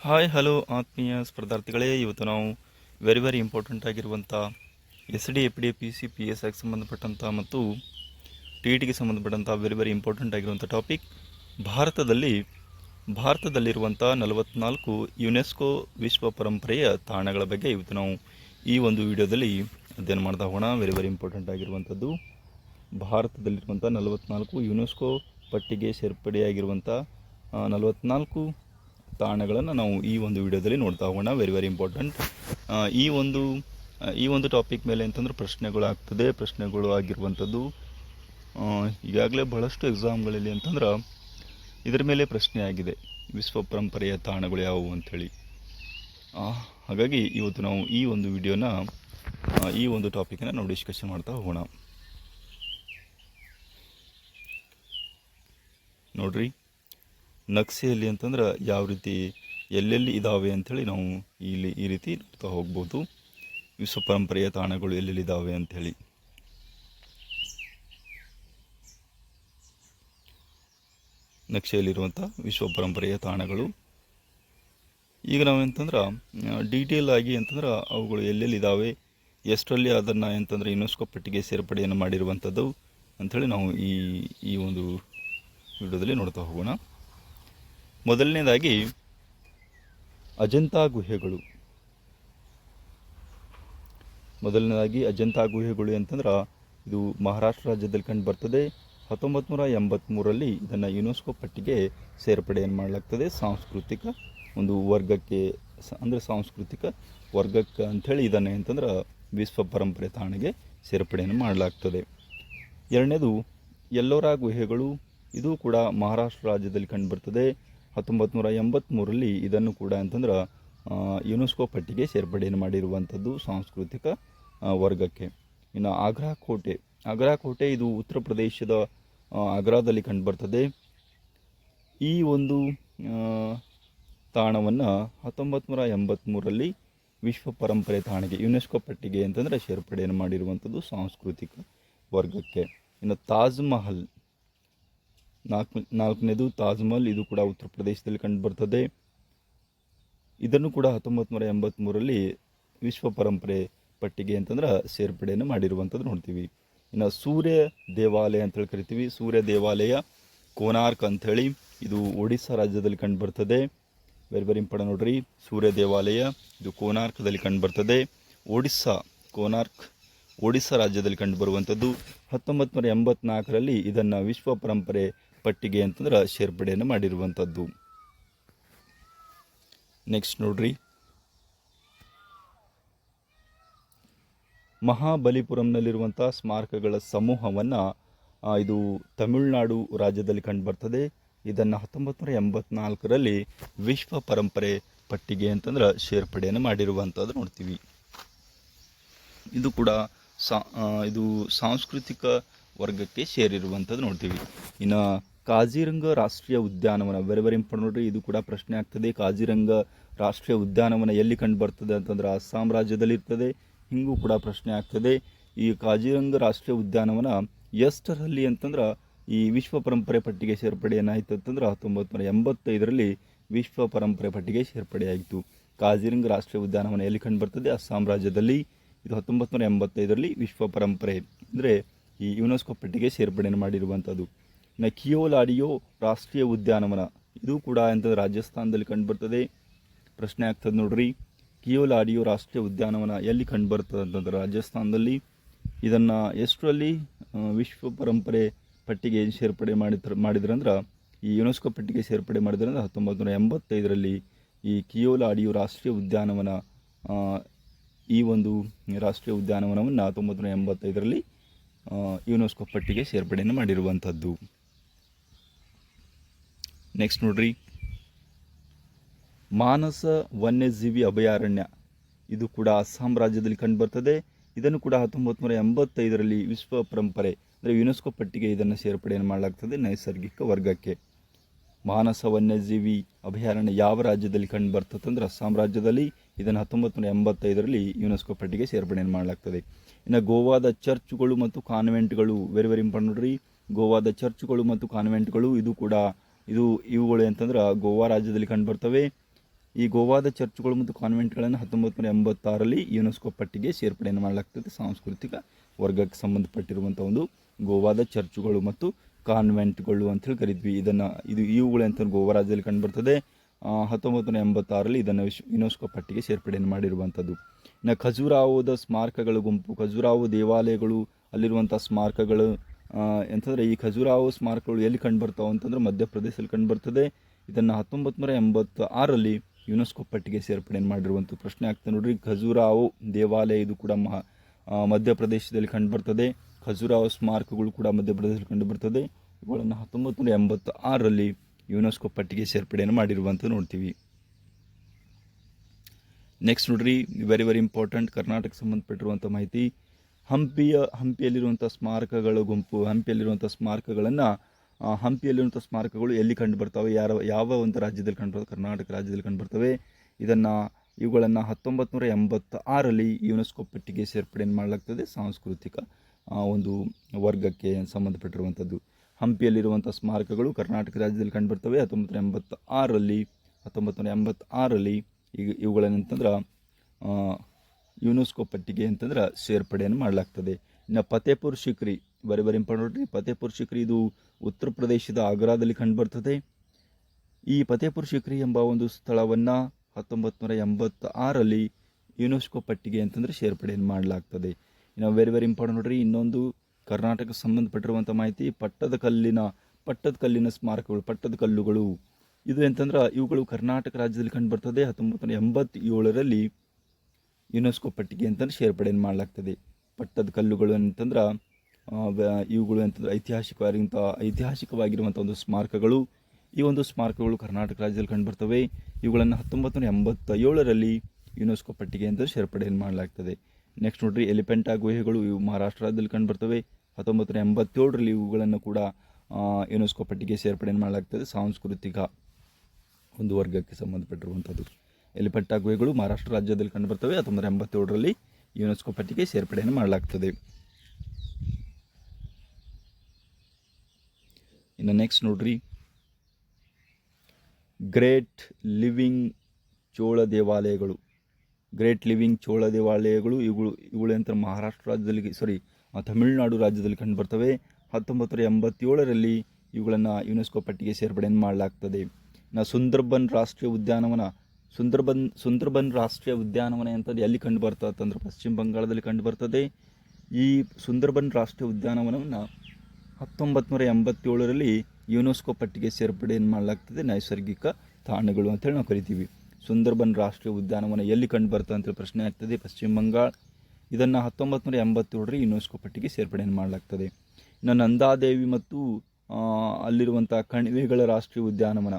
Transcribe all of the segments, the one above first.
Hi, hello ಆತ್ಮೀಯ ಸ್ಪರ್ಧಾರ್ಥಿಗಳೇ. ಇವತ್ತು ನಾವು ವೆರಿ ವೆರಿ ಇಂಪಾರ್ಟೆಂಟ್ ಆಗಿರುವಂಥ S D F D P C P S ಆಗಿ ಸಂಬಂಧಪಟ್ಟಂಥ ಮತ್ತು ಟಿ ಟಿಗೆ ಸಂಬಂಧಪಟ್ಟಂಥ ವೆರಿ ವೆರಿ ಇಂಪಾರ್ಟೆಂಟ್ ಆಗಿರುವಂಥ ಟಾಪಿಕ್ ಭಾರತದಲ್ಲಿ ಭಾರತದಲ್ಲಿರುವಂಥ ನಲವತ್ನಾಲ್ಕು ಯುನೆಸ್ಕೋ ವಿಶ್ವ ಪರಂಪರೆಯ ತಾಣಗಳ ಬಗ್ಗೆ ಇವತ್ತು ನಾವು ಈ ಒಂದು ವಿಡಿಯೋದಲ್ಲಿ ಅಧ್ಯಯನ ಮಾಡ್ತಾ ಹೋಗೋಣ. ವೆರಿ ವೆರಿ ಇಂಪಾರ್ಟೆಂಟ್ ಆಗಿರುವಂಥದ್ದು ಭಾರತದಲ್ಲಿರುವಂಥ ನಲವತ್ನಾಲ್ಕು ಯುನೆಸ್ಕೋ ಪಟ್ಟಿಗೆ ಸೇರ್ಪಡೆಯಾಗಿರುವಂಥ ನಲವತ್ನಾಲ್ಕು ತಾಣಗಳನ್ನು ನಾವು ಈ ಒಂದು ವಿಡಿಯೋದಲ್ಲಿ ನೋಡ್ತಾ ಹೋಗೋಣ. ವೆರಿ ವೆರಿ ಇಂಪಾರ್ಟೆಂಟ್ ಈ ಒಂದು ಈ ಒಂದು ಟಾಪಿಕ್ ಮೇಲೆ ಅಂತಂದ್ರೆ ಪ್ರಶ್ನೆಗಳು ಆಗ್ತದೆ. ಪ್ರಶ್ನೆಗಳು ಆಗಿರುವಂಥದ್ದು ಈಗಾಗಲೇ ಬಹಳಷ್ಟು ಎಕ್ಸಾಮ್ಗಳಲ್ಲಿ ಅಂತಂದ್ರೆ ಇದರ ಮೇಲೆ ಪ್ರಶ್ನೆ ಆಗಿದೆ. ವಿಶ್ವ ಪರಂಪರೆಯ ತಾಣಗಳು ಯಾವುವು ಅಂಥೇಳಿ ಹಾಗಾಗಿ ಇವತ್ತು ನಾವು ಈ ಒಂದು ವಿಡಿಯೋನ ಈ ಒಂದು ಟಾಪಿಕನ್ನು ನಾವು ಡಿಸ್ಕಷನ್ ಮಾಡ್ತಾ ಹೋಗೋಣ. ನೋಡ್ರಿ. ನಕ್ಷೆಯಲ್ಲಿ ಅಂತಂದ್ರೆ ಯಾವ ರೀತಿ ಎಲ್ಲೆಲ್ಲಿ ಇದ್ದಾವೆ ಅಂಥೇಳಿ ನಾವು ಇಲ್ಲಿ ಈ ರೀತಿ ನೋಡ್ತಾ ಹೋಗ್ಬೋದು. ವಿಶ್ವ ಪರಂಪರೆಯ ತಾಣಗಳು ಎಲ್ಲೆಲ್ಲಿ ಇದ್ದಾವೆ ಅಂಥೇಳಿ ನಕ್ಷೆಯಲ್ಲಿರುವಂಥ ವಿಶ್ವ ಪರಂಪರೆಯ ತಾಣಗಳು. ಈಗ ನಾವೆಂತಂದ್ರೆ ಡೀಟೇಲ್ ಆಗಿ ಅಂತಂದ್ರೆ ಅವುಗಳು ಎಲ್ಲೆಲ್ಲಿ ಇದ್ದಾವೆ ಎಷ್ಟರಲ್ಲಿ ಅದನ್ನು ಅಂತಂದ್ರೆ ಯುನೆಸ್ಕೋ ಪಟ್ಟಿಗೆ ಸೇರ್ಪಡೆಯನ್ನು ಮಾಡಿರುವಂಥದ್ದು ಅಂಥೇಳಿ ನಾವು ಈ ಈ ಒಂದು ವಿಡಿಯೋದಲ್ಲಿ ನೋಡ್ತಾ ಹೋಗೋಣ. ಮೊದಲನೇದಾಗಿ ಅಜಂತಾ ಗುಹೆಗಳು. ಮೊದಲನೇದಾಗಿ ಅಜಂತಾ ಗುಹೆಗಳು ಅಂತಂದ್ರೆ ಇದು ಮಹಾರಾಷ್ಟ್ರ ರಾಜ್ಯದಲ್ಲಿ ಕಂಡು ಬರ್ತದೆ. ಹತ್ತೊಂಬತ್ತು ನೂರ ಎಂಬತ್ತ್ಮೂರಲ್ಲಿ ಇದನ್ನು ಯುನೆಸ್ಕೋ ಪಟ್ಟಿಗೆ ಸೇರ್ಪಡೆಯನ್ನು ಮಾಡಲಾಗ್ತದೆ. ಸಾಂಸ್ಕೃತಿಕ ಒಂದು ವರ್ಗಕ್ಕೆ ಅಂದರೆ ಸಾಂಸ್ಕೃತಿಕ ವರ್ಗಕ್ಕೆ ಅಂಥೇಳಿ ಇದನ್ನು ಅಂತಂದ್ರೆ ವಿಶ್ವ ಪರಂಪರೆ ತಾಣಗೆ ಸೇರ್ಪಡೆಯನ್ನು ಮಾಡಲಾಗ್ತದೆ. ಎರಡನೇದು ಎಲ್ಲೋರ ಗುಹೆಗಳು. ಇದು ಕೂಡ ಮಹಾರಾಷ್ಟ್ರ ರಾಜ್ಯದಲ್ಲಿ ಕಂಡುಬರ್ತದೆ ಹತ್ತೊಂಬತ್ತು ನೂರ ಇದನ್ನು ಕೂಡ ಅಂತಂದ್ರೆ ಯುನೆಸ್ಕೋ ಪಟ್ಟಿಗೆ ಸೇರ್ಪಡೆಯನ್ನು ಮಾಡಿರುವಂಥದ್ದು ಸಾಂಸ್ಕೃತಿಕ ವರ್ಗಕ್ಕೆ. ಇನ್ನು ಆಗ್ರಾ ಕೋಟೆ. ಆಗ್ರಾ ಕೋಟೆ ಇದು ಉತ್ತರ ಪ್ರದೇಶದ ಆಗ್ರಾದಲ್ಲಿ ಕಂಡುಬರ್ತದೆ. ಈ ಒಂದು ತಾಣವನ್ನು ಹತ್ತೊಂಬತ್ತು ನೂರ ಎಂಬತ್ತ್ಮೂರರಲ್ಲಿ ವಿಶ್ವ ಪರಂಪರೆ ತಾಣಕ್ಕೆ, ಯುನೆಸ್ಕೋ ಪಟ್ಟಿಗೆ ಅಂತಂದರೆ ಸೇರ್ಪಡೆಯನ್ನು ಮಾಡಿರುವಂಥದ್ದು ಸಾಂಸ್ಕೃತಿಕ ವರ್ಗಕ್ಕೆ. ಇನ್ನು ತಾಜ್ ಮಹಲ್ ನಾಲ್ಕು ನಾಲ್ಕನೇದು ತಾಜ್ ಮಹಲ್, ಇದು ಕೂಡ ಉತ್ತರ ಪ್ರದೇಶದಲ್ಲಿ ಕಂಡುಬರ್ತದೆ ಇದನ್ನು ಕೂಡ ಹತ್ತೊಂಬತ್ತು ನೂರ ವಿಶ್ವ ಪರಂಪರೆ ಪಟ್ಟಿಗೆ ಅಂತಂದ್ರೆ ಸೇರ್ಪಡೆಯನ್ನು ಮಾಡಿರುವಂಥದ್ದು ನೋಡ್ತೀವಿ. ಇನ್ನು ಸೂರ್ಯ ದೇವಾಲಯ ಅಂತೇಳಿ ಕರಿತೀವಿ. ಸೂರ್ಯ ದೇವಾಲಯ ಕೋನಾರ್ಕ್ ಅಂಥೇಳಿ ಇದು ಒಡಿಸ್ಸಾ ರಾಜ್ಯದಲ್ಲಿ ಕಂಡುಬರ್ತದೆ ವೆರಿ ವೆರಿ ಇಂಪಾರ್ಟೆಂಟ್ ನೋಡ್ರಿ. ಸೂರ್ಯ ದೇವಾಲಯ ಇದು ಕೋನಾರ್ಕದಲ್ಲಿ ಕಂಡುಬರ್ತದೆ ಒಡಿಸ್ಸಾ, ಕೋನಾರ್ಕ್, ಒಡಿಸ್ಸಾ ರಾಜ್ಯದಲ್ಲಿ ಕಂಡುಬರುವಂಥದ್ದು ಹತ್ತೊಂಬತ್ತು ನೂರ ಎಂಬತ್ನಾಲ್ಕರಲ್ಲಿ ಇದನ್ನು ವಿಶ್ವ ಪರಂಪರೆ ಪಟ್ಟಿಗೆ ಅಂತಂದ್ರೆ ಸೇರ್ಪಡೆಯನ್ನು ಮಾಡಿರುವಂಥದ್ದು. ನೆಕ್ಸ್ಟ್ ನೋಡ್ರಿ. ಮಹಾಬಲಿಪುರಂನಲ್ಲಿರುವಂಥ ಸ್ಮಾರಕಗಳ ಸಮೂಹವನ್ನು ಇದು ತಮಿಳುನಾಡು ರಾಜ್ಯದಲ್ಲಿ ಕಂಡುಬರ್ತದೆ. ಇದನ್ನು ಹತ್ತೊಂಬತ್ತು ನೂರ ಎಂಬತ್ನಾಲ್ಕರಲ್ಲಿ ವಿಶ್ವ ಪರಂಪರೆ ಪಟ್ಟಿಗೆ ಅಂತಂದ್ರೆ ಸೇರ್ಪಡೆಯನ್ನು ಮಾಡಿರುವಂಥದ್ದು ನೋಡ್ತೀವಿ. ಇದು ಕೂಡ ಸಾ ಇದು ಸಾಂಸ್ಕೃತಿಕ ವರ್ಗಕ್ಕೆ ಸೇರಿರುವಂಥದ್ದು ನೋಡ್ತೀವಿ. ಇನ್ನು ಕಾಜಿರಂಗ ರಾಷ್ಟ್ರೀಯ ಉದ್ಯಾನವನ ವೆರಿ ವೆರಿ ಇಂಪಾರ್ಟೆಂಟ್ ನೋಡ್ರಿ ಇದು ಕೂಡ ಪ್ರಶ್ನೆ ಆಗ್ತದೆ. ಕಾಜಿರಂಗ ರಾಷ್ಟ್ರೀಯ ಉದ್ಯಾನವನ ಎಲ್ಲಿ ಕಂಡು ಬರ್ತದೆ ಅಂತಂದ್ರೆ ಅಸ್ಸಾಂ ರಾಜ್ಯದಲ್ಲಿ ಇರ್ತದೆ ಹಿಂಗೂ ಕೂಡ ಪ್ರಶ್ನೆ ಆಗ್ತದೆ. ಈ ಕಾಜಿರಂಗ ರಾಷ್ಟ್ರೀಯ ಉದ್ಯಾನವನ ಎಷ್ಟರಲ್ಲಿ ಅಂತಂದ್ರೆ ಈ ವಿಶ್ವ ಪರಂಪರೆ ಪಟ್ಟಿಗೆ ಸೇರ್ಪಡೆ ಏನಾಯಿತು ಅಂತಂದ್ರೆ ಹತ್ತೊಂಬತ್ತು ನೂರ ಎಂಬತ್ತೈದರಲ್ಲಿ ವಿಶ್ವ ಪರಂಪರೆ ಪಟ್ಟಿಗೆ ಸೇರ್ಪಡೆಯಾಯಿತು. ಕಾಜಿರಂಗ ರಾಷ್ಟ್ರೀಯ ಉದ್ಯಾನವನ ಎಲ್ಲಿ ಕಂಡು ಬರ್ತದೆ ಅಸ್ಸಾಂ ರಾಜ್ಯದಲ್ಲಿ. ಇದು ಹತ್ತೊಂಬತ್ತು ನೂರ ಎಂಬತ್ತೈದರಲ್ಲಿ ವಿಶ್ವ ಪರಂಪರೆ. ಅಂದರೆ ಈ ಯುನೆಸ್ಕೋ ಪಟ್ಟಿಗೆ ಸೇರ್ಪಡೆಯನ್ನು ಮಾಡಿರುವಂಥದ್ದು ಇನ್ನು ಕಿಯೋಲಾಡಿಯೋ ರಾಷ್ಟ್ರೀಯ ಉದ್ಯಾನವನ. ಇದು ಕೂಡ ಅಂತ ರಾಜಸ್ಥಾನದಲ್ಲಿ ಕಂಡುಬರ್ತದೆ? ಪ್ರಶ್ನೆ ಆಗ್ತದೆ ನೋಡ್ರಿ. ಕಿಯೋಲಾಡಿಯೋ ರಾಷ್ಟ್ರೀಯ ಉದ್ಯಾನವನ ಎಲ್ಲಿ ಕಂಡುಬರ್ತದೆ ಅಂತಂದ್ರೆ ರಾಜಸ್ಥಾನದಲ್ಲಿ. ಇದನ್ನು ಎಷ್ಟರಲ್ಲಿ ವಿಶ್ವ ಪರಂಪರೆ ಪಟ್ಟಿಗೆ ಸೇರ್ಪಡೆ ಮಾಡಿದ್ರು, ಮಾಡಿದ್ರಂದ್ರೆ, ಈ ಯುನೆಸ್ಕೋ ಪಟ್ಟಿಗೆ ಸೇರ್ಪಡೆ ಮಾಡಿದ್ರಂದ್ರೆ ಹತ್ತೊಂಬತ್ತು ನೂರ ಎಂಬತ್ತೈದರಲ್ಲಿ ಈ ಕಿಯೋಲಾಡಿಯೋ ರಾಷ್ಟ್ರೀಯ ಉದ್ಯಾನವನ ಈ ಒಂದು ರಾಷ್ಟ್ರೀಯ ಉದ್ಯಾನವನವನ್ನು ಹತ್ತೊಂಬತ್ತು ನೂರ ಎಂಬತ್ತೈದರಲ್ಲಿ ಯುನೆಸ್ಕೋ ಪಟ್ಟಿಗೆ ಸೇರ್ಪಡೆಯನ್ನು ಮಾಡಿರುವಂಥದ್ದು. ನೆಕ್ಸ್ಟ್ ನೋಡ್ರಿ. ಮಾನಸ ವನ್ಯಜೀವಿ ಅಭಯಾರಣ್ಯ. ಇದು ಕೂಡ ಅಸ್ಸಾಂ ರಾಜ್ಯದಲ್ಲಿ ಕಂಡುಬರ್ತದೆ. ಇದನ್ನು ಕೂಡ ಹತ್ತೊಂಬತ್ತು ನೂರ ಎಂಬತ್ತೈದರಲ್ಲಿ ವಿಶ್ವ ಪರಂಪರೆ, ಅಂದರೆ ಯುನೆಸ್ಕೋ ಪಟ್ಟಿಗೆ ಇದನ್ನು ಸೇರ್ಪಡೆಯನ್ನು ಮಾಡಲಾಗ್ತದೆ ನೈಸರ್ಗಿಕ ವರ್ಗಕ್ಕೆ. ಮಾನಸ ವನ್ಯಜೀವಿ ಅಭಯಾರಣ್ಯ ಯಾವ ರಾಜ್ಯದಲ್ಲಿ ಕಂಡು ಬರ್ತದೆ ಅಂದ್ರೆ ಅಸ್ಸಾಂ ರಾಜ್ಯದಲ್ಲಿ ಇದನ್ನು ಹತ್ತೊಂಬತ್ತು ನೂರ ಎಂಬತ್ತೈದರಲ್ಲಿ ಯುನೆಸ್ಕೋ ಪಟ್ಟಿಗೆ ಸೇರ್ಪಡೆಯನ್ನು ಮಾಡಲಾಗ್ತದೆ. ಇನ್ನು ಗೋವಾದ ಚರ್ಚ್ಗಳು ಮತ್ತು ಕಾನ್ವೆಂಟ್ಗಳು ವೆರಿ ವೆರಿ ಇಂಪಾರ್ಟೆಂಟ್ ನೋಡ್ರಿ. ಗೋವಾದ ಚರ್ಚ್ಗಳು ಮತ್ತು ಕಾನ್ವೆಂಟ್ಗಳು, ಇದು ಕೂಡ ಇದು ಇವುಗಳು ಅಂತಂದ್ರೆ ಗೋವಾ ರಾಜ್ಯದಲ್ಲಿ ಕಂಡುಬರ್ತವೆ ಈ ಗೋವಾದ ಚರ್ಚ್ಗಳು ಮತ್ತು ಕಾನ್ವೆಂಟ್ಗಳನ್ನು ಹತ್ತೊಂಬತ್ತು ನೂರ ಎಂಬತ್ತಾರಲ್ಲಿ ಯುನೆಸ್ಕೋ ಪಟ್ಟಿಗೆ ಸೇರ್ಪಡೆಯನ್ನು ಮಾಡಲಾಗ್ತದೆ. ಸಾಂಸ್ಕೃತಿಕ ವರ್ಗಕ್ಕೆ ಸಂಬಂಧಪಟ್ಟಿರುವಂಥ ಒಂದು ಗೋವಾದ ಚರ್ಚ್ಗಳು ಮತ್ತು ಕಾನ್ವೆಂಟ್ಗಳು ಅಂತೇಳಿ ಕರಿದ್ವಿ. ಇದನ್ನು ಇದು ಇವುಗಳು ಅಂತ ಗೋವಾ ರಾಜ್ಯದಲ್ಲಿ ಕಂಡುಬರ್ತದೆ ಹತ್ತೊಂಬತ್ತು ನೂರ ಎಂಬತ್ತಾರರಲ್ಲಿ ಇದನ್ನು ವಿಶ್, ಯುನೆಸ್ಕೋ ಪಟ್ಟಿಗೆ ಸೇರ್ಪಡೆಯನ್ನು ಮಾಡಿರುವಂಥದ್ದು. ಇನ್ನು ಖಜುರಾವೋದ ಸ್ಮಾರಕಗಳ ಗುಂಪು ಖಜುರಾಹೋ ದೇವಾಲಯಗಳು ಅಲ್ಲಿರುವಂಥ ಸ್ಮಾರಕಗಳು ಎಂತಂದರೆ ಈ ಖಜುರಾಹೋ ಸ್ಮಾರಕಗಳು ಎಲ್ಲಿ ಕಂಡುಬರ್ತಾವೆ ಅಂತಂದ್ರೆ ಮಧ್ಯಪ್ರದೇಶದಲ್ಲಿ ಕಂಡುಬರ್ತದೆ. ಇದನ್ನು ಹತ್ತೊಂಬತ್ತು ನೂರ ಎಂಬತ್ತ ಆರರಲ್ಲಿ ಯುನೆಸ್ಕೋ ಪಟ್ಟಿಗೆ ಸೇರ್ಪಡೆಯನ್ನು ಮಾಡಿರುವಂಥ ಪ್ರಶ್ನೆ ಆಗ್ತದೆ ನೋಡ್ರಿ. ಖಜುರಾಹೋ ದೇವಾಲಯ ಇದು ಕೂಡ ಮಹಾ ಮಧ್ಯಪ್ರದೇಶದಲ್ಲಿ ಕಂಡುಬರ್ತದೆ. ಖಜುರಾಹೋ ಸ್ಮಾರಕಗಳು ಕೂಡ ಮಧ್ಯಪ್ರದೇಶದಲ್ಲಿ ಕಂಡುಬರ್ತದೆ. ಇವುಗಳನ್ನು ಹತ್ತೊಂಬತ್ತು ನೂರ ಎಂಬತ್ತ ಆರರಲ್ಲಿ ಯುನೆಸ್ಕೋ ಪಟ್ಟಿಗೆ ಸೇರ್ಪಡೆಯನ್ನು ಮಾಡಿರುವಂಥ ನೋಡ್ತೀವಿ. ನೆಕ್ಸ್ಟ್ ನೋಡ್ರಿ ವೆರಿ ವೆರಿ ಇಂಪಾರ್ಟೆಂಟ್ ಕರ್ನಾಟಕ ಸಂಬಂಧಪಟ್ಟಿರುವಂಥ ಮಾಹಿತಿ. ಹಂಪಿಯ, ಹಂಪಿಯಲ್ಲಿರುವಂಥ ಸ್ಮಾರಕಗಳ ಗುಂಪು, ಹಂಪಿಯಲ್ಲಿರುವಂಥ ಸ್ಮಾರಕಗಳನ್ನು ಹಂಪಿಯಲ್ಲಿರುವಂಥ ಸ್ಮಾರಕಗಳು ಎಲ್ಲಿ ಕಂಡು ಬರ್ತವೆ? ಯಾರ, ಯಾವ ಒಂದು ರಾಜ್ಯದಲ್ಲಿ ಕಂಡು ಕರ್ನಾಟಕ ರಾಜ್ಯದಲ್ಲಿ ಕಂಡು ಬರ್ತವೆ. ಇದನ್ನು, ಇವುಗಳನ್ನು ಹತ್ತೊಂಬತ್ತು ನೂರ ಎಂಬತ್ತ ಆರರಲ್ಲಿ ಯುನೆಸ್ಕೋ ಪಟ್ಟಿಗೆ ಸೇರ್ಪಡೆಯನ್ನು ಮಾಡಲಾಗ್ತದೆ. ಸಾಂಸ್ಕೃತಿಕ ಒಂದು ವರ್ಗಕ್ಕೆ ಸಂಬಂಧಪಟ್ಟಿರುವಂಥದ್ದು. ಹಂಪಿಯಲ್ಲಿರುವಂಥ ಸ್ಮಾರಕಗಳು ಕರ್ನಾಟಕ ರಾಜ್ಯದಲ್ಲಿ ಕಂಡುಬರ್ತವೆ. ಹತ್ತೊಂಬತ್ತು ನೂರ ಎಂಬತ್ತ ಆರರಲ್ಲಿ ಹತ್ತೊಂಬತ್ತು ನೂರ ಎಂಬತ್ತಾರರಲ್ಲಿ ಈಗ ಇವುಗಳೇನಂತಂದ್ರೆ ಯುನೆಸ್ಕೋ ಪಟ್ಟಿಗೆ ಅಂತಂದ್ರೆ ಸೇರ್ಪಡೆಯನ್ನು ಮಾಡಲಾಗ್ತದೆ. ಇನ್ನು ಫತೇಪುರ್ ಶಿಕ್ರಿ, ಬರೀ ಬರೀ ಇಂಪಾರ್ಟೆಂಟ್ ನೋಡ್ರಿ, ಫತೇಪುರ್ ಶಿಕ್ರಿ ಇದು ಉತ್ತರ ಪ್ರದೇಶದ ಆಗ್ರಾದಲ್ಲಿ ಕಂಡುಬರ್ತದೆ. ಈ ಫತೇಪುರ್ ಶಿಕ್ರಿ ಎಂಬ ಒಂದು ಸ್ಥಳವನ್ನು ಹತ್ತೊಂಬತ್ತು ನೂರ ಎಂಬತ್ತ ಆರಲ್ಲಿ ಯುನೆಸ್ಕೋ ಪಟ್ಟಿಗೆ ಅಂತಂದರೆ ಸೇರ್ಪಡೆಯನ್ನು ಮಾಡಲಾಗ್ತದೆ. ಇನ್ನು ವೆರಿ ವೆರಿ ಇಂಪಾರ್ಟೆಂಟ್ ನೋಡ್ರಿ, ಇನ್ನೊಂದು ಕರ್ನಾಟಕಕ್ಕೆ ಸಂಬಂಧಪಟ್ಟಿರುವಂಥ ಮಾಹಿತಿ ಪಟ್ಟದ ಕಲ್ಲಿನ ಪಟ್ಟದ ಕಲ್ಲಿನ ಸ್ಮಾರಕಗಳು, ಪಟ್ಟದ ಕಲ್ಲುಗಳು. ಇದು ಎಂತಂದ್ರೆ ಇವುಗಳು ಕರ್ನಾಟಕ ರಾಜ್ಯದಲ್ಲಿ ಕಂಡುಬರ್ತದೆ. ಹತ್ತೊಂಬತ್ತು ನೂರ ಎಂಬತ್ತೇಳರಲ್ಲಿ ಯುನೆಸ್ಕೋ ಪಟ್ಟಿಗೆ ಅಂತಂದ್ರೆ ಸೇರ್ಪಡೆಯನ್ನು ಮಾಡಲಾಗ್ತದೆ. ಪಟ್ಟದ ಕಲ್ಲುಗಳು ಅಂತಂದ್ರೆ ಇವುಗಳು ಅಂತಂದ್ರೆ ಐತಿಹಾಸಿಕವಾಗಿರುವಂಥ ಐತಿಹಾಸಿಕವಾಗಿರುವಂಥ ಒಂದು ಸ್ಮಾರಕಗಳು. ಈ ಒಂದು ಸ್ಮಾರಕಗಳು ಕರ್ನಾಟಕ ರಾಜ್ಯದಲ್ಲಿ ಕಂಡುಬರ್ತವೆ. ಇವುಗಳನ್ನು ಹತ್ತೊಂಬತ್ತು ನೂರ ಎಂಬತ್ತ ಏಳರಲ್ಲಿ ಯುನೆಸ್ಕೋ ಪಟ್ಟಿಗೆ ಅಂತ ಸೇರ್ಪಡೆಯನ್ನು ಮಾಡಲಾಗ್ತದೆ. ನೆಕ್ಸ್ಟ್ ನೋಡ್ರಿ, ಎಲಿಫೆಂಟಾ ಗುಹೆಗಳು ಇವು ಮಹಾರಾಷ್ಟ್ರದಲ್ಲಿ ಕಂಡುಬರ್ತವೆ. ಹತ್ತೊಂಬತ್ತು ನೂರ ಎಂಬತ್ತೇಳರಲ್ಲಿ ಇವುಗಳನ್ನು ಕೂಡ ಯುನೆಸ್ಕೋ ಪಟ್ಟಿಗೆ ಸೇರ್ಪಡೆ ಮಾಡಲಾಗ್ತದೆ. ಸಾಂಸ್ಕೃತಿಕ ಒಂದು ವರ್ಗಕ್ಕೆ ಸಂಬಂಧಪಟ್ಟಿರುವಂಥದ್ದು. ಎಲಿಫೆಂಟಾ ಗುಹೆಗಳು ಮಹಾರಾಷ್ಟ್ರ ರಾಜ್ಯದಲ್ಲಿ ಕಂಡುಬರ್ತವೆ. ಹತ್ತೊಂಬತ್ತು ನೂರ ಎಂಬತ್ತೇಳರಲ್ಲಿ ಯುನೆಸ್ಕೋ ಪಟ್ಟಿಗೆ ಸೇರ್ಪಡೆಯನ್ನು ಮಾಡಲಾಗ್ತದೆ. ಇನ್ನು ನೆಕ್ಸ್ಟ್ ನೋಡ್ರಿ. ಗ್ರೇಟ್ ಲಿವಿಂಗ್ ಚೋಳ ದೇವಾಲಯಗಳು ಗ್ರೇಟ್ ಲಿವಿಂಗ್ ಚೋಳ ದೇವಾಲಯಗಳು ಇವುಗಳು ಇವುಗಳು ಮಹಾರಾಷ್ಟ್ರ ರಾಜ್ಯದಲ್ಲಿ ಸಾರಿ ತಮಿಳುನಾಡು ರಾಜ್ಯದಲ್ಲಿ ಕಂಡುಬರ್ತವೆ. ಹತ್ತೊಂಬತ್ತು ಎಂಬತ್ತೇಳರಲ್ಲಿ ಇವುಗಳನ್ನು ಯುನೆಸ್ಕೋ ಪಟ್ಟಿಗೆ ಸೇರ್ಪಡೆಯನ್ನು ಮಾಡಲಾಗ್ತದೆ. ನಾ ಸುಂದರ್ಬನ್ ರಾಷ್ಟ್ರೀಯ ಉದ್ಯಾನವನ, ಸುಂದರ್ಬನ್ ಸುಂದರ್ಬನ್ ರಾಷ್ಟ್ರೀಯ ಉದ್ಯಾನವನ ಅಂತಂದು ಎಲ್ಲಿ ಕಂಡು ಅಂತಂದ್ರೆ ಪಶ್ಚಿಮ ಬಂಗಾಳದಲ್ಲಿ ಕಂಡು ಬರ್ತದೆ ಈ ಸುಂದರ್ಬನ್ ರಾಷ್ಟ್ರೀಯ ಉದ್ಯಾನವನವನ್ನು ಹತ್ತೊಂಬತ್ತು ನೂರ ಎಂಬತ್ತೇಳರಲ್ಲಿ ಯುನೆಸ್ಕೋ ಪಟ್ಟಿಗೆ ಸೇರ್ಪಡೆಯನ್ನು ಮಾಡಲಾಗ್ತದೆ. ನೈಸರ್ಗಿಕ ತಾಣಗಳು ಅಂತೇಳಿ ನಾವು ಕರಿತೀವಿ. ಸುಂದರ್ಬನ್ ರಾಷ್ಟ್ರೀಯ ಉದ್ಯಾನವನ ಎಲ್ಲಿ ಕಂಡು ಬರ್ತದೆ ಅಂತೇಳಿ ಪ್ರಶ್ನೆ ಆಗ್ತದೆ. ಪಶ್ಚಿಮ ಬಂಗಾಳ ಇದನ್ನು ಹತ್ತೊಂಬತ್ತು ನೂರ ಎಂಬತ್ತೇಳರಲ್ಲಿ ಯುನೆಸ್ಕೋ ಪಟ್ಟಿಗೆ ಸೇರ್ಪಡೆಯನ್ನು ಮಾಡಲಾಗ್ತದೆ. ಇನ್ನು ನಂದಾದೇವಿ ಮತ್ತು ಅಲ್ಲಿರುವಂಥ ಕಣಿವೆಗಳ ರಾಷ್ಟ್ರೀಯ ಉದ್ಯಾನವನ.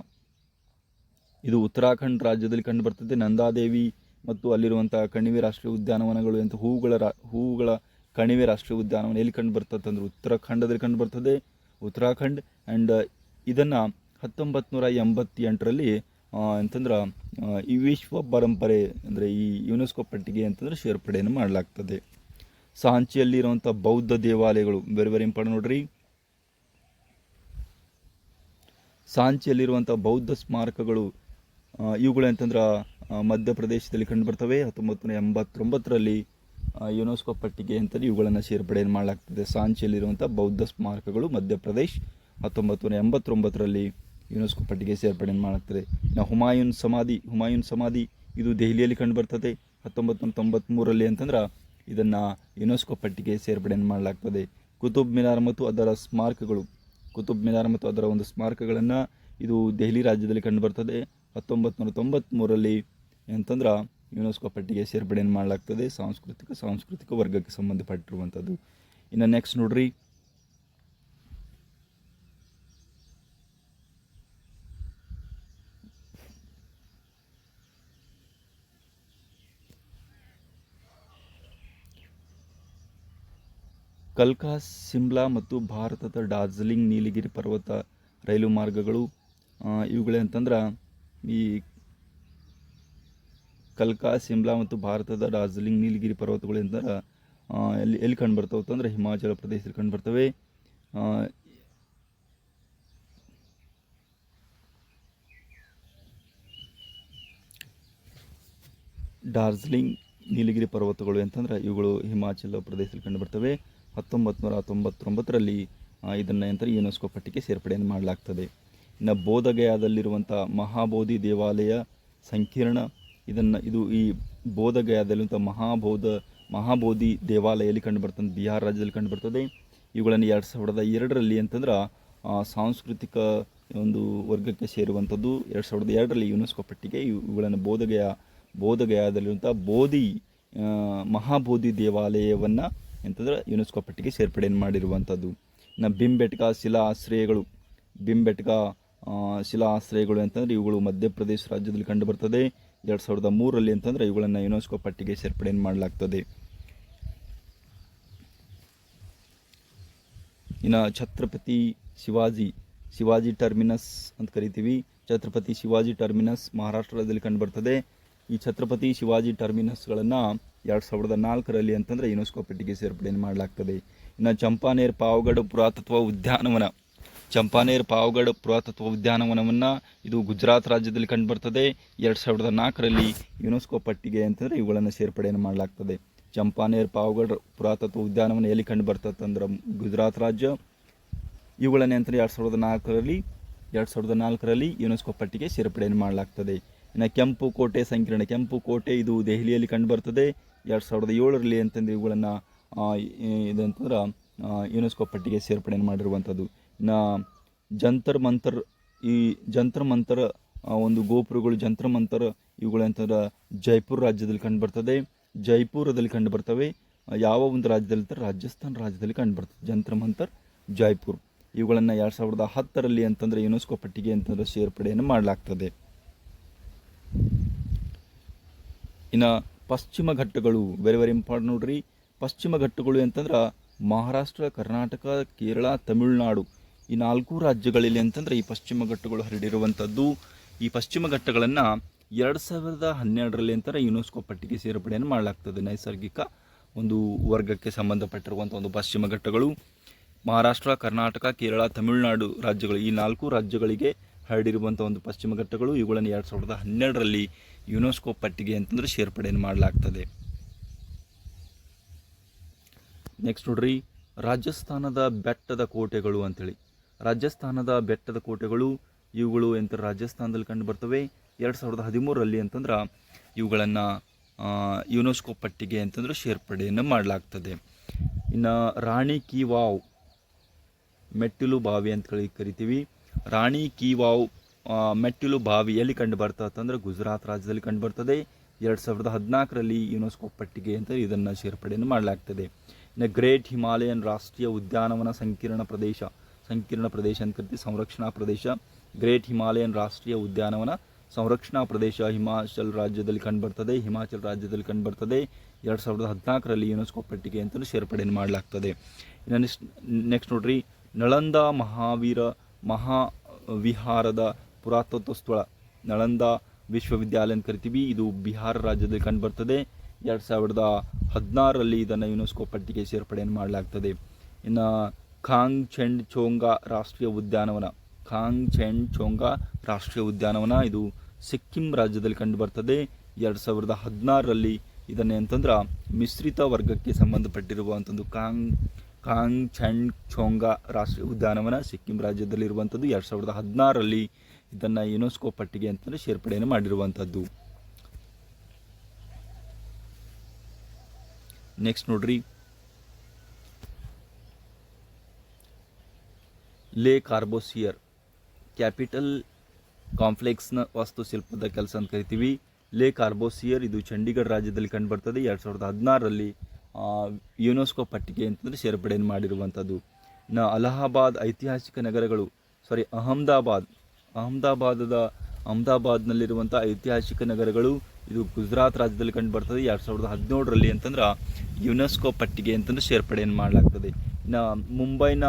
ಇದು ಉತ್ತರಾಖಂಡ್ ರಾಜ್ಯದಲ್ಲಿ ಕಂಡುಬರ್ತದೆ. ನಂದಾದೇವಿ ಮತ್ತು ಅಲ್ಲಿರುವಂಥ ಕಣಿವೆ ರಾಷ್ಟ್ರೀಯ ಉದ್ಯಾನವನಗಳು ಅಂತ ಹೂವುಗಳ ರಾ, ಹೂವುಗಳ ಕಣಿವೆ ರಾಷ್ಟ್ರೀಯ ಉದ್ಯಾನವನ ಎಲ್ಲಿ ಕಂಡು ಬರ್ತದೆ ಉತ್ತರಾಖಂಡದಲ್ಲಿ ಕಂಡು ಬರ್ತದೆ ಉತ್ತರಾಖಂಡ್ ಆ್ಯಂಡ್ ಇದನ್ನು ಹತ್ತೊಂಬತ್ತು ನೂರ ಎಂಬತ್ತೆಂಟರಲ್ಲಿ ಅಂತಂದ್ರೆ ಈ ವಿಶ್ವ ಪರಂಪರೆ ಅಂದರೆ ಈ ಯುನೆಸ್ಕೋ ಪಟ್ಟಿಗೆ ಅಂತಂದ್ರೆ ಸೇರ್ಪಡೆಯನ್ನು ಮಾಡಲಾಗ್ತದೆ. ಸಾಂಚಿಯಲ್ಲಿರುವಂಥ ಬೌದ್ಧ ದೇವಾಲಯಗಳು ವೆರಿ ವೆರಿ ಇಂಪಾರ್ಟೆಂಟ್ ನೋಡ್ರಿ. ಸಾಂಚಿಯಲ್ಲಿರುವಂಥ ಬೌದ್ಧ ಸ್ಮಾರಕಗಳು ಇವುಗಳು ಅಂತಂದ್ರೆ ಮಧ್ಯಪ್ರದೇಶದಲ್ಲಿ ಕಂಡುಬರ್ತವೆ. ಹತ್ತೊಂಬತ್ತು ನೂರ ಎಂಬತ್ತೊಂಬತ್ತರಲ್ಲಿ ಯುನೆಸ್ಕೋ ಪಟ್ಟಿಗೆ ಅಂತಂದರೆ ಇವುಗಳನ್ನು ಸೇರ್ಪಡೆಯನ್ನು ಮಾಡಲಾಗ್ತದೆ. ಸಾಂಚಿಯಲ್ಲಿರುವಂಥ ಬೌದ್ಧ ಸ್ಮಾರಕಗಳು ಮಧ್ಯಪ್ರದೇಶ್ ಹತ್ತೊಂಬತ್ತು ನೂರ ಎಂಬತ್ತೊಂಬತ್ತರಲ್ಲಿ. ಯುನೆಸ್ಕೋ ಪಟ್ಟಿಗೆ ಸೇರ್ಪಡೆಯನ್ನು ಮಾಡುತ್ತದೆ ಇನ್ನು ಹುಮಾಯೂನ್ ಸಮಾಧಿ ಹುಮಾಯೂನ್ ಸಮಾಧಿ ಇದು ದೆಹಲಿಯಲ್ಲಿ ಕಂಡುಬರ್ತದೆ ಹತ್ತೊಂಬತ್ತು ನೂರ ಅಂತಂದ್ರೆ ಇದನ್ನು ಯುನೆಸ್ಕೋ ಪಟ್ಟಿಗೆ ಸೇರ್ಪಡೆಯನ್ನು ಮಾಡಲಾಗ್ತದೆ. ಕುತುಬ್ ಮಿನಾರ್ ಮತ್ತು ಅದರ ಸ್ಮಾರಕಗಳು. ಕುತುಬ್ ಮಿನಾರ್ ಮತ್ತು ಅದರ ಒಂದು ಸ್ಮಾರಕಗಳನ್ನು ಇದು ದೆಹಲಿ ರಾಜ್ಯದಲ್ಲಿ ಕಂಡುಬರ್ತದೆ ಹತ್ತೊಂಬತ್ತು ನೂರ ಅಂತಂದ್ರೆ ಯುನೆಸ್ಕೋ ಪಟ್ಟಿಗೆ ಸೇರ್ಪಡೆಯನ್ನು ಮಾಡಲಾಗ್ತದೆ. ಸಾಂಸ್ಕೃತಿಕ ಸಾಂಸ್ಕೃತಿಕ ವರ್ಗಕ್ಕೆ ಸಂಬಂಧಪಟ್ಟಿರುವಂಥದ್ದು ಇನ್ನು ನೆಕ್ಸ್ಟ್ ನೋಡ್ರಿ. ಕಲ್ಕಾ, ಸಿಮ್ಲಾ ಮತ್ತು ಭಾರತದ ಡಾರ್ಜಿಲಿಂಗ್ ನೀಲಗಿರಿ ಪರ್ವತ ರೈಲು ಮಾರ್ಗಗಳು ಇವುಗಳೇ ಅಂತಂದ್ರೆ ಈ ಕಲ್ಕಾ, ಸಿಮ್ಲಾ ಮತ್ತು ಭಾರತದ ಡಾರ್ಜಿಲಿಂಗ್ ನೀಲಗಿರಿ ಪರ್ವತಗಳು ಅಂತಂದ್ರೆ ಎಲ್ಲಿ ಎಲ್ಲಿ ಕಂಡು ಬರ್ತಾವೆ ಅಂತಂದ್ರೆ ಹಿಮಾಚಲ ಪ್ರದೇಶದಲ್ಲಿ ಕಂಡು ಬರ್ತವೆ. ಡಾರ್ಜಿಲಿಂಗ್ ನೀಲಗಿರಿ ಪರ್ವತಗಳು ಅಂತಂದ್ರೆ ಇವುಗಳು ಹಿಮಾಚಲ ಪ್ರದೇಶದಲ್ಲಿ ಕಂಡುಬರ್ತವೆ ಹತ್ತೊಂಬತ್ತು ನೂರ ತೊಂಬತ್ತೊಂಬತ್ತರಲ್ಲಿ ಇದನ್ನು ನಂತರ ಯುನೆಸ್ಕೋ ಪಟ್ಟಿಗೆ ಸೇರ್ಪಡೆಯನ್ನು ಮಾಡಲಾಗ್ತದೆ. ಇನ್ನು ಬೋಧಗಯಾದಲ್ಲಿರುವಂಥ ಮಹಾಬೋಧಿ ದೇವಾಲಯ ಸಂಕೀರ್ಣ, ಇದನ್ನು, ಇದು ಈ ಬೋಧಗಯಾದಲ್ಲಿರುವಂಥ ಮಹಾಬೋಧ, ಮಹಾಬೋಧಿ ದೇವಾಲಯದಲ್ಲಿ ಕಂಡುಬರ್ತದೆ, ಬಿಹಾರ್ ರಾಜ್ಯದಲ್ಲಿ ಕಂಡುಬರ್ತದೆ. ಇವುಗಳನ್ನು ಎರಡು ಸಾವಿರದ ಎರಡರಲ್ಲಿ ಅಂತಂದ್ರೆ ಸಾಂಸ್ಕೃತಿಕ ಒಂದು ವರ್ಗಕ್ಕೆ ಸೇರುವಂಥದ್ದು. ಎರಡು ಸಾವಿರದ ಎರಡರಲ್ಲಿ ಯುನೆಸ್ಕೋ ಪಟ್ಟಿಗೆ ಇವು- ಇವುಗಳನ್ನು ಬೋಧಗಯ, ಬೋಧಗಯಾದಲ್ಲಿರುವಂಥ ಬೋಧಿ ಮಹಾಬೋಧಿ ದೇವಾಲಯವನ್ನು ಎಂತಂದ್ರೆ ಯುನೆಸ್ಕೋ ಪಟ್ಟಿಗೆ ಸೇರ್ಪಡೆಯನ್ನು ಮಾಡಿರುವಂಥದ್ದು. ಇನ್ನು ಬಿಂಬೆಟ್ಕ ಶಿಲಾ ಆಶ್ರಯಗಳು ಬಿಂಬೆಟ್ಕ ಆ, ಶಿಲಾ ಆಶ್ರಯಗಳು ಅಂತಂದರೆ ಇವುಗಳು ಮಧ್ಯಪ್ರದೇಶ ರಾಜ್ಯದಲ್ಲಿ ಕಂಡುಬರ್ತದೆ. ಎರಡು ಸಾವಿರದ ಮೂರರಲ್ಲಿ ಅಂತಂದರೆ ಇವುಗಳನ್ನು ಯುನೆಸ್ಕೋ ಪಟ್ಟಿಗೆ ಸೇರ್ಪಡೆಯನ್ನು ಮಾಡಲಾಗ್ತದೆ. ಇನ್ನು ಛತ್ರಪತಿ ಶಿವಾಜಿ ಶಿವಾಜಿ ಟರ್ಮಿನಸ್ ಅಂತ ಕರಿತೀವಿ. ಛತ್ರಪತಿ ಶಿವಾಜಿ ಟರ್ಮಿನಸ್ ಮಹಾರಾಷ್ಟ್ರದಲ್ಲಿ ಕಂಡುಬರ್ತದೆ. ಈ ಛತ್ರಪತಿ ಶಿವಾಜಿ ಟರ್ಮಿನಸ್ಗಳನ್ನು ಎರಡು ಸಾವಿರದ ನಾಲ್ಕರಲ್ಲಿ ಅಂತಂದರೆ ಯುನೆಸ್ಕೋ ಪಟ್ಟಿಗೆ ಸೇರ್ಪಡೆಯನ್ನು ಮಾಡಲಾಗ್ತದೆ. ಇನ್ನು ಚಂಪಾನೇರ್ ಪಾವಗಡ ಪುರಾತತ್ವ ಉದ್ಯಾನವನ. ಚಂಪಾನೇರ್ ಪಾವಗಡ ಪುರಾತತ್ವ ಉದ್ಯಾನವನವನ್ನು ಇದು ಗುಜರಾತ್ ರಾಜ್ಯದಲ್ಲಿ ಕಂಡುಬರ್ತದೆ. ಎರಡು ಸಾವಿರದ ನಾಲ್ಕರಲ್ಲಿ ಯುನೆಸ್ಕೋ ಪಟ್ಟಿಗೆ ಅಂತಂದರೆ ಇವುಗಳನ್ನು ಸೇರ್ಪಡೆಯನ್ನು ಮಾಡಲಾಗ್ತದೆ. ಚಂಪಾನೇರ್ ಪಾವಗಡ ಪುರಾತತ್ವ ಉದ್ಯಾನವನ ಎಲ್ಲಿ ಕಂಡು ಬರ್ತದಂದ್ರೆ ಗುಜರಾತ್ ರಾಜ್ಯ. ಇವುಗಳನ್ನೇ ಅಂತಂದರೆ ಎರಡು ಸಾವಿರದ ನಾಲ್ಕರಲ್ಲಿ, ಎರಡು ಸಾವಿರದ ನಾಲ್ಕರಲ್ಲಿ ಯುನೆಸ್ಕೋ ಪಟ್ಟಿಗೆ ಸೇರ್ಪಡೆಯನ್ನು ಮಾಡಲಾಗ್ತದೆ. ಇನ್ನು ಕೆಂಪು ಕೋಟೆ ಸಂಕೀರ್ಣ, ಕೆಂಪು ಕೋಟೆ ಇದು ದೆಹಲಿಯಲ್ಲಿ ಕಂಡುಬರ್ತದೆ. ಎರಡು ಸಾವಿರದ ಏಳರಲ್ಲಿ ಅಂತಂದು ಇವುಗಳನ್ನು ಇದಂತಂದ್ರೆ ಯುನೆಸ್ಕೋ ಪಟ್ಟಿಗೆ ಸೇರ್ಪಡೆ ಮಾಡಿರುವಂಥದ್ದು. ಇನ್ನು ಜಂತರ್ ಮಂತರ್, ಈ ಜಂತರ್ ಮಂತರ್ ಒಂದು ಗೋಪುರಗಳು, ಜಂತರ್ ಮಂತರ್, ಇವುಗಳು ಅಂತಂದ್ರೆ ಜೈಪುರ್ ರಾಜ್ಯದಲ್ಲಿ ಕಂಡುಬರ್ತದೆ. ಜೈಪುರದಲ್ಲಿ ಕಂಡುಬರ್ತವೆ. ಬರ್ತವೆ ಯಾವ ಒಂದು ರಾಜ್ಯದಲ್ಲಿ ಅಂತ ರಾಜಸ್ಥಾನ ರಾಜ್ಯದಲ್ಲಿ ಕಂಡುಬರ್ತದೆ. ಜಂತರ್ ಮಂತರ್, ಜೈಪುರ್. ಇವುಗಳನ್ನು ಎರಡು ಸಾವಿರದ ಹತ್ತರಲ್ಲಿ ಅಂತಂದರೆ ಯುನೆಸ್ಕೋ ಪಟ್ಟಿಗೆ ಅಂತಂದ್ರೆ ಸೇರ್ಪಡೆಯನ್ನು ಮಾಡಲಾಗ್ತದೆ. ಇನ್ನು ಪಶ್ಚಿಮ ಘಟ್ಟಗಳು. ವೆರಿ ವೆರಿ ಇಂಪಾರ್ಟೆಂಟ್ ನೋಡ್ರಿ. ಪಶ್ಚಿಮ ಘಟ್ಟಗಳು ಅಂತಂದ್ರೆ ಮಹಾರಾಷ್ಟ್ರ, ಕರ್ನಾಟಕ, ಕೇರಳ, ತಮಿಳುನಾಡು. ಈ ನಾಲ್ಕು ರಾಜ್ಯಗಳಲ್ಲಿ ಅಂತಂದ್ರೆ ಈ ಪಶ್ಚಿಮ ಘಟ್ಟಗಳು ಹರಡಿರುವಂಥದ್ದು ಈ ಪಶ್ಚಿಮ ಘಟ್ಟಗಳನ್ನು ಎರಡು ಸಾವಿರದ ಹನ್ನೆರಡರಲ್ಲಿ ಅಂತಾರೆ ಯುನೆಸ್ಕೋ ಪಟ್ಟಿಗೆ ಸೇರ್ಪಡೆಯನ್ನು ಮಾಡಲಾಗ್ತದೆ. ನೈಸರ್ಗಿಕ ಒಂದು ವರ್ಗಕ್ಕೆ ಸಂಬಂಧಪಟ್ಟಿರುವಂಥ ಒಂದು ಪಶ್ಚಿಮ ಘಟ್ಟಗಳು. ಮಹಾರಾಷ್ಟ್ರ, ಕರ್ನಾಟಕ, ಕೇರಳ, ತಮಿಳುನಾಡು ರಾಜ್ಯಗಳು ಈ ನಾಲ್ಕು ರಾಜ್ಯಗಳಿಗೆ ಹರಡಿರುವಂಥ ಒಂದು ಪಶ್ಚಿಮ ಘಟ್ಟಗಳು ಇವುಗಳನ್ನು ಎರಡು ಸಾವಿರದ ಹನ್ನೆರಡರಲ್ಲಿ ಯುನೆಸ್ಕೋ ಪಟ್ಟಿಗೆ ಅಂತಂದ್ರೆ ಸೇರ್ಪಡೆಯನ್ನು ಮಾಡಲಾಗ್ತದೆ. ನೆಕ್ಸ್ಟ್ ನೋಡ್ರಿ, ರಾಜಸ್ಥಾನದ ಬೆಟ್ಟದ ಕೋಟೆಗಳು ಅಂತೇಳಿ. ರಾಜಸ್ಥಾನದ ಬೆಟ್ಟದ ಕೋಟೆಗಳು ಇವುಗಳು ಎಂತ ರಾಜಸ್ಥಾನದಲ್ಲಿ ಕಂಡು ಬರ್ತವೆ? ಎರಡು ಸಾವಿರದ ಹದಿಮೂರರಲ್ಲಿ ಅಂತಂದ್ರೆ ಇವುಗಳನ್ನು ಯುನೆಸ್ಕೋ ಪಟ್ಟಿಗೆ ಅಂತಂದ್ರೆ ಸೇರ್ಪಡೆಯನ್ನು ಮಾಡಲಾಗ್ತದೆ. ಇನ್ನು ರಾಣಿ ಕಿ ವಾವ್, ಮೆಟ್ಟಿಲು ಬಾವಿ ಅಂತ ಕರಿ ಕರಿತೀವಿ. ರಾಣಿ ಕೀವಾವ್ ಮೆಟ್ಟಿಲು ಬಾವಿ ಎಲ್ಲಿ ಕಂಡು ಬರ್ತದೆ ಗುಜರಾತ್ ರಾಜ್ಯದಲ್ಲಿ ಕಂಡು ಬರ್ತದೆ. ಎರಡು ಸಾವಿರದ ಹದಿನಾಲ್ಕರಲ್ಲಿ ಯುನೆಸ್ಕೋ ಪಟ್ಟಿಗೆ ಅಂತ ಇದನ್ನು ಸೇರ್ಪಡೆಯನ್ನು ಮಾಡಲಾಗ್ತದೆ. ಇನ್ನು ಗ್ರೇಟ್ ಹಿಮಾಲಯನ್ ರಾಷ್ಟ್ರೀಯ ಉದ್ಯಾನವನ ಸಂಕೀರ್ಣ ಪ್ರದೇಶ ಸಂಕೀರ್ಣ ಪ್ರದೇಶ ಅಂತ ಕರಿತೀವಿ, ಸಂರಕ್ಷಣಾ ಪ್ರದೇಶ. ಗ್ರೇಟ್ ಹಿಮಾಲಯನ್ ರಾಷ್ಟ್ರೀಯ ಉದ್ಯಾನವನ ಸಂರಕ್ಷಣಾ ಪ್ರದೇಶ ಹಿಮಾಚಲ್ ರಾಜ್ಯದಲ್ಲಿ ಕಂಡುಬರ್ತದೆ ಹಿಮಾಚಲ್ ರಾಜ್ಯದಲ್ಲಿ ಕಂಡುಬರ್ತದೆ ಎರಡು ಸಾವಿರದ ಹದಿನಾಲ್ಕರಲ್ಲಿ ಯುನೆಸ್ಕೋ ಪಟ್ಟಿಗೆ ಅಂತಲೂ ಸೇರ್ಪಡೆಯನ್ನು ಮಾಡಲಾಗ್ತದೆ. ಇನ್ನು ನೆಕ್ಸ್ಟ್ ನೆಕ್ಸ್ಟ್ ನೋಡ್ರಿ, ನಳಂದ ಮಹಾವೀರ ಮಹಾ ವಿಹಾರದ ಪುರಾತತ್ವ ಸ್ಥಳ ನಳಂದ ವಿಶ್ವವಿದ್ಯಾಲಯ ಅಂತ ಕರಿತೀವಿ. ಇದು ಬಿಹಾರ ರಾಜ್ಯದಲ್ಲಿ ಕಂಡುಬರ್ತದೆ. ಎರಡು ಸಾವಿರದ ಹದಿನಾರರಲ್ಲಿ ಇದನ್ನು ಯುನೆಸ್ಕೋ ಪಟ್ಟಿಗೆ ಸೇರ್ಪಡೆಯನ್ನು ಮಾಡಲಾಗ್ತದೆ. ಇನ್ನು ಖಾಂಗ್ ಚೆಂಡ್ ಚೋಂಗಾ ರಾಷ್ಟ್ರೀಯ ಉದ್ಯಾನವನ ಖಾಂಗ್ ಚೆಂಡ್ ಚೋಂಗಾ ರಾಷ್ಟ್ರೀಯ ಉದ್ಯಾನವನ ಇದು ಸಿಕ್ಕಿಂ ರಾಜ್ಯದಲ್ಲಿ ಕಂಡುಬರ್ತದೆ. ಎರಡು ಸಾವಿರದ ಹದಿನಾರರಲ್ಲಿ ಇದನ್ನೇ ಅಂತಂದ್ರೆ ಮಿಶ್ರಿತ ವರ್ಗಕ್ಕೆ ಸಂಬಂಧಪಟ್ಟಿರುವಂಥದ್ದು ಕಾಂಗ್ ಕಾಂಗ್ ಛಂಡ್ ಚೋಂಗಾ ರಾಷ್ಟ್ರೀಯ ಉದ್ಯಾನವನ ಸಿಕ್ಕಿಂ ರಾಜ್ಯದಲ್ಲಿರುವಂಥದ್ದು ಎರಡು ಸಾವಿರದ ಹದಿನಾರರಲ್ಲಿ. ಇದನ್ನು ಯುನೆಸ್ಕೋ ಪಟ್ಟಿಗೆ ಅಂತಂದರೆ ಸೇರ್ಪಡೆಯನ್ನು ಮಾಡಿರುವಂಥದ್ದು. ನೆಕ್ಸ್ಟ್ ನೋಡ್ರಿ. ಲೇ ಕಾರ್ಬೋಸಿಯರ್ ಕ್ಯಾಪಿಟಲ್ ಕಾಂಪ್ಲೆಕ್ಸ್ನ ವಾಸ್ತುಶಿಲ್ಪದ ಕೆಲಸ ಅಂತ ಕರಿತೀವಿ. ಲೇ ಕಾರ್ಬೋಸಿಯರ್ ಇದು ಚಂಡೀಗಢ ರಾಜ್ಯದಲ್ಲಿ ಕಂಡುಬರ್ತದೆ ಎರಡು ಸಾವಿರದ ಹದಿನಾರರಲ್ಲಿ. ಯುನೆಸ್ಕೋ ಪಟ್ಟಿಗೆ ಅಂತಂದರೆ ಸೇರ್ಪಡೆಯನ್ನು ಮಾಡಿರುವಂಥದ್ದು ನ ಅಲಹಾಬಾದ್ ಐತಿಹಾಸಿಕ ನಗರಗಳು ಸಾರಿ ಅಹಮದಾಬಾದ್. ಅಹಮದಾಬಾದದ ಅಹಮದಾಬಾದ್ನಲ್ಲಿರುವಂಥ ಐತಿಹಾಸಿಕ ನಗರಗಳು, ಇದು ಗುಜರಾತ್ ರಾಜ್ಯದಲ್ಲಿ ಕಂಡು ಬರ್ತದೆ ಎರಡು ಸಾವಿರದ ಹದಿನೇಳರಲ್ಲಿ ಅಂತಂದ್ರೆ ಯುನೆಸ್ಕೋ ಪಟ್ಟಿಗೆ ಅಂತಂದ್ರೆ ಸೇರ್ಪಡೆಯನ್ನು ಮಾಡಲಾಗ್ತದೆ. ನ ಮುಂಬೈನ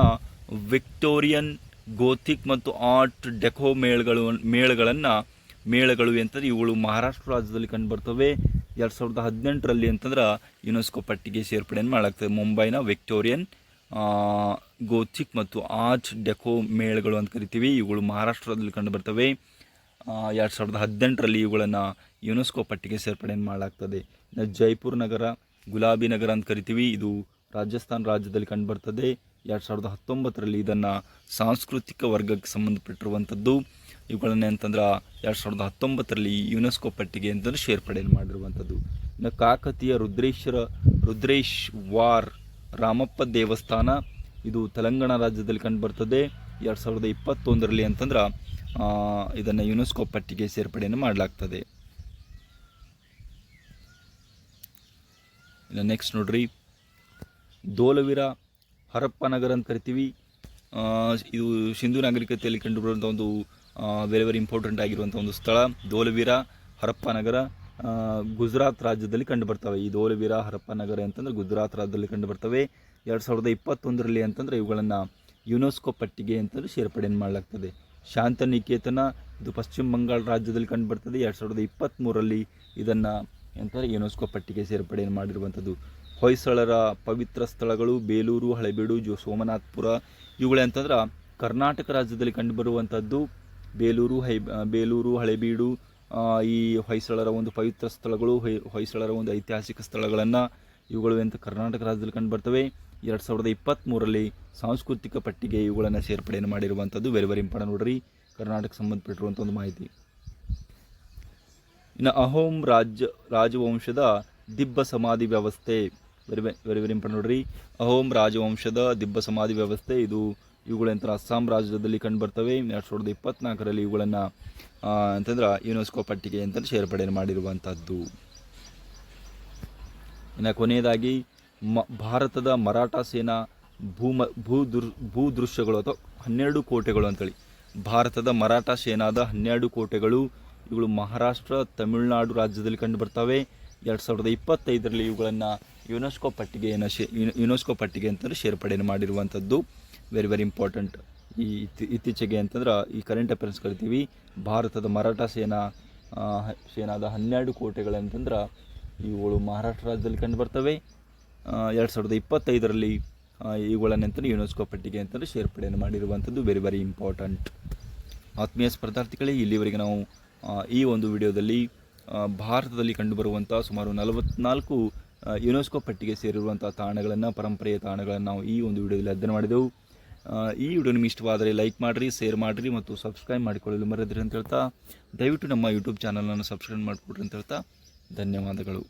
ವಿಕ್ಟೋರಿಯನ್ ಗೋಥಿಕ್ ಮತ್ತು ಆರ್ಟ್ ಡೆಕೋ ಮೇಳಗಳು, ಮೇಳಗಳನ್ನು, ಮೇಳಗಳು ಅಂತಂದರೆ ಇವುಗಳು ಮಹಾರಾಷ್ಟ್ರ ರಾಜ್ಯದಲ್ಲಿ ಕಂಡುಬರ್ತವೆ. ಎರಡು ಸಾವಿರದ ಹದಿನೆಂಟರಲ್ಲಿ ಅಂತಂದ್ರೆ ಯುನೆಸ್ಕೋ ಪಟ್ಟಿಗೆ ಸೇರ್ಪಡೆಯನ್ನು ಮಾಡಲಾಗ್ತದೆ. ಮುಂಬೈನ ವಿಕ್ಟೋರಿಯನ್ ಗೋಥಿಕ್ ಮತ್ತು ಆರ್ಚ್ ಡೆಕೋ ಮೇಳಗಳು ಅಂತ ಕರಿತೀವಿ. ಇವುಗಳು ಮಹಾರಾಷ್ಟ್ರದಲ್ಲಿ ಕಂಡುಬರ್ತವೆ ಎರಡು ಸಾವಿರದ ಹದಿನೆಂಟರಲ್ಲಿ ಇವುಗಳನ್ನು ಯುನೆಸ್ಕೋ ಪಟ್ಟಿಗೆ ಸೇರ್ಪಡೆಯನ್ನು ಮಾಡಲಾಗ್ತದೆ. ಜೈಪುರ್ ನಗರ, ಗುಲಾಬಿ ನಗರ ಅಂತ ಕರಿತೀವಿ. ಇದು ರಾಜಸ್ಥಾನ್ ರಾಜ್ಯದಲ್ಲಿ ಕಂಡುಬರ್ತದೆ ಎರಡು ಸಾವಿರದ ಹತ್ತೊಂಬತ್ತರಲ್ಲಿ ಇದನ್ನು ಸಾಂಸ್ಕೃತಿಕ ವರ್ಗಕ್ಕೆ ಸಂಬಂಧಪಟ್ಟಿರುವಂಥದ್ದು ಇವುಗಳನ್ನೇ ಅಂತಂದ್ರೆ ಎರಡು ಸಾವಿರದ ಹತ್ತೊಂಬತ್ತರಲ್ಲಿ ಯುನೆಸ್ಕೋ ಪಟ್ಟಿಗೆ ಅಂತಂದ್ರೆ ಸೇರ್ಪಡೆ ಮಾಡಿರುವಂಥದ್ದು. ಇನ್ನು ಕಾಕತೀಯ ರುದ್ರೇಶ್ವರ, ರುದ್ರೇಶ್ ವಾರ್ ರಾಮಪ್ಪ ದೇವಸ್ಥಾನ, ಇದು ತೆಲಂಗಾಣ ರಾಜ್ಯದಲ್ಲಿ ಕಂಡುಬರ್ತದೆ. ಎರಡು ಸಾವಿರದ ಇಪ್ಪತ್ತೊಂದರಲ್ಲಿ ಅಂತಂದ್ರೆ ಇದನ್ನು ಯುನೆಸ್ಕೋ ಪಟ್ಟಿಗೆ ಸೇರ್ಪಡೆಯನ್ನು ಮಾಡಲಾಗ್ತದೆ. ಇನ್ನು ನೆಕ್ಸ್ಟ್ ನೋಡ್ರಿ. ದೋಲವೀರ, ಹರಪ್ಪ ನಗರ ಅಂತ ಕರಿತೀವಿ. ಇದು ಸಿಂಧು ನಾಗರಿಕತೆಯಲ್ಲಿ ಕಂಡುಬರುವಂಥ ಒಂದು ವೆರಿ ವೆರಿ ಇಂಪಾರ್ಟೆಂಟ್ ಆಗಿರುವಂಥ ಒಂದು ಸ್ಥಳ, ದೋಲವೀರ ಹರಪ್ಪ ನಗರ. ಗುಜರಾತ್ ರಾಜ್ಯದಲ್ಲಿ ಕಂಡುಬರ್ತವೆ. ಈ ದೋಲವೀರ ಹರಪ್ಪ ನಗರ ಅಂತಂದ್ರೆ ಗುಜರಾತ್ ರಾಜ್ಯದಲ್ಲಿ ಕಂಡುಬರ್ತವೆ. ಎರಡು ಸಾವಿರದ ಇಪ್ಪತ್ತೊಂದರಲ್ಲಿ ಅಂತಂದರೆ ಇವುಗಳನ್ನು ಯುನೆಸ್ಕೋ ಪಟ್ಟಿಗೆ ಅಂತಂದರೆ ಸೇರ್ಪಡೆಯನ್ನು ಮಾಡಲಾಗ್ತದೆ. ಶಾಂತನಿಕೇತನ, ಇದು ಪಶ್ಚಿಮ ಬಂಗಾಳ ರಾಜ್ಯದಲ್ಲಿ ಕಂಡುಬರ್ತದೆ. ಎರಡು ಸಾವಿರದ ಇಪ್ಪತ್ತ್ಮೂರಲ್ಲಿ ಇದನ್ನು ಎಂತಾರೆ ಯುನೆಸ್ಕೋ ಪಟ್ಟಿಗೆ ಸೇರ್ಪಡೆಯನ್ನು ಮಾಡಿರುವಂಥದ್ದು. ಹೊಯ್ಸಳರ ಪವಿತ್ರ ಸ್ಥಳಗಳು ಬೇಲೂರು, ಹಳೆಬೀಡು, ಜೋ ಸೋಮನಾಥ್ಪುರ, ಇವುಗಳೇ ಅಂತಂದ್ರೆ ಕರ್ನಾಟಕ ರಾಜ್ಯದಲ್ಲಿ ಕಂಡುಬರುವಂಥದ್ದು. ಬೇಲೂರು, ಹೈ ಬೇಲೂರು, ಹಳೆಬೀಡು ಈ ಹೊಯ್ಸಳರ ಒಂದು ಪವಿತ್ರ ಸ್ಥಳಗಳು ಹೊಯ್- ಹೊಯ್ಸಳರ ಒಂದು ಐತಿಹಾಸಿಕ ಸ್ಥಳಗಳನ್ನು ಇವುಗಳು ಅಂತ ಕರ್ನಾಟಕ ರಾಜ್ಯದಲ್ಲಿ ಕಂಡುಬರ್ತವೆ ಎರಡು ಸಾವಿರದ ಇಪ್ಪತ್ತ್ಮೂರರಲ್ಲಿ ಸಾಂಸ್ಕೃತಿಕ ಪಟ್ಟಿಗೆ ಇವುಗಳನ್ನು ಸೇರ್ಪಡೆಯನ್ನು ಮಾಡಿರುವಂಥದ್ದು ವೆರಿ ವೆರಿ ಇಂಪಾರ್ಟೆಂಟ್ ನೋಡ್ರಿ. ಕರ್ನಾಟಕ ಸಂಬಂಧಪಟ್ಟಿರುವಂಥ ಒಂದು ಮಾಹಿತಿ. ಇನ್ನು ಅಹೋಮ್ ರಾಜ್ಯ, ರಾಜವಂಶದ ದಿಬ್ಬ ಸಮಾಧಿ ವ್ಯವಸ್ಥೆ ವೆರಿ ವೆರಿ ವೆರಿ ಇಂಪಾರ್ಟೆಂಟ್ ನೋಡ್ರಿ. ಅಹೋಮ್ ರಾಜವಂಶದ ದಿಬ್ಬ ಸಮಾಧಿ ವ್ಯವಸ್ಥೆ, ಇದು ಇವುಗಳಂತ ಅಸ್ಸಾಂ ರಾಜ್ಯದಲ್ಲಿ ಕಂಡುಬರ್ತವೆ. ಎರಡು ಸಾವಿರದ ಇಪ್ಪತ್ನಾಲ್ಕರಲ್ಲಿ ಇವುಗಳನ್ನು ಅಂತಂದ್ರೆ ಯುನೆಸ್ಕೋ ಪಟ್ಟಿಗೆ ಅಂತ ಸೇರ್ಪಡೆ ಮಾಡಿರುವಂಥದ್ದು ಇನ್ನು ಕೊನೆಯದಾಗಿ, ಮ, ಭಾರತದ ಮರಾಠ ಸೇನಾ ಭೂಮ, ಭೂ ದುರ್, ಭೂ ದೃಶ್ಯಗಳು ಅಥವಾ ಹನ್ನೆರಡು ಕೋಟೆಗಳು ಅಂತೇಳಿ. ಭಾರತದ ಮರಾಠ ಸೇನಾದ ಹನ್ನೆರಡು ಕೋಟೆಗಳು ಇವುಗಳು ಮಹಾರಾಷ್ಟ್ರ, ತಮಿಳುನಾಡು ರಾಜ್ಯದಲ್ಲಿ ಕಂಡುಬರ್ತವೆ. ಎರಡು ಸಾವಿರದ ಇಪ್ಪತ್ತೈದರಲ್ಲಿ ಇವುಗಳನ್ನು ಯುನೆಸ್ಕೋ ಪಟ್ಟಿಗೆ ಶೇ, ಯುನೆಸ್ಕೋ ಪಟ್ಟಿಗೆ ಅಂತಂದರೆ ಸೇರ್ಪಡೆಯನ್ನು ಮಾಡಿರುವಂಥದ್ದು ವೆರಿ ವೆರಿ ಇಂಪಾರ್ಟೆಂಟ್ ಈ ಇತ್ತಿ- ಇತ್ತೀಚೆಗೆ ಅಂತಂದ್ರೆ ಈ ಕರೆಂಟ್ ಅಫೇರ್ಸ್ ಕರಿತೀವಿ. ಭಾರತದ ಮರಾಠ ಸೇನಾ ಸೇನಾದ ಹನ್ನೆರಡು ಕೋಟೆಗಳಂತಂದ್ರೆ ಇವುಗಳು ಮಹಾರಾಷ್ಟ್ರ ರಾಜ್ಯದಲ್ಲಿ ಕಂಡುಬರ್ತವೆ ಎರಡು ಸಾವಿರದ ಇಪ್ಪತ್ತೈದರಲ್ಲಿ ಇವುಗಳನ್ನಂತಂದ್ರೆ ಯುನೆಸ್ಕೋ ಪಟ್ಟಿಗೆ ಅಂತಂದ್ರೆ ಸೇರ್ಪಡೆಯನ್ನು ಮಾಡಿರುವಂಥದ್ದು ವೆರಿ ವೆರಿ ಇಂಪಾರ್ಟೆಂಟ್ ಆತ್ಮೀಯ ಸ್ಪರ್ಧಾರ್ಥಿಗಳೇ, ಇಲ್ಲಿವರೆಗೆ ನಾವು ಈ ಒಂದು ವಿಡಿಯೋದಲ್ಲಿ ಭಾರತದಲ್ಲಿ ಕಂಡುಬರುವಂಥ ಸುಮಾರು ನಲವತ್ನಾಲ್ಕು ಯುನೆಸ್ಕೋ ಪಟ್ಟಿಗೆ ಸೇರಿರುವಂಥ ತಾಣಗಳನ್ನು, ಪರಂಪರೆಯ ತಾಣಗಳನ್ನು ನಾವು ಈ ಒಂದು ವಿಡಿಯೋದಲ್ಲಿ ಅಧ್ಯಯನ ಮಾಡಿದೆವು. ಈ ವಿಡಿಯೋ ನಿಮಗೆ ಇಷ್ಟವಾದರೆ ಲೈಕ್ ಮಾಡಿರಿ, ಶೇರ್ ಮಾಡಿರಿ ಮತ್ತು ಸಬ್ಸ್ಕ್ರೈಬ್ ಮಾಡಿಕೊಳ್ಳಲು ಮರೆದ್ರಿ ಅಂತ ಹೇಳ್ತಾ, ದಯವಿಟ್ಟು ನಮ್ಮ ಯೂಟ್ಯೂಬ್ ಚಾನಲನ್ನು ಸಬ್ಸ್ಕ್ರೈಬ್ ಮಾಡಿಕೊಡ್ರಿ ಅಂತ ಹೇಳ್ತಾ, ಧನ್ಯವಾದಗಳು.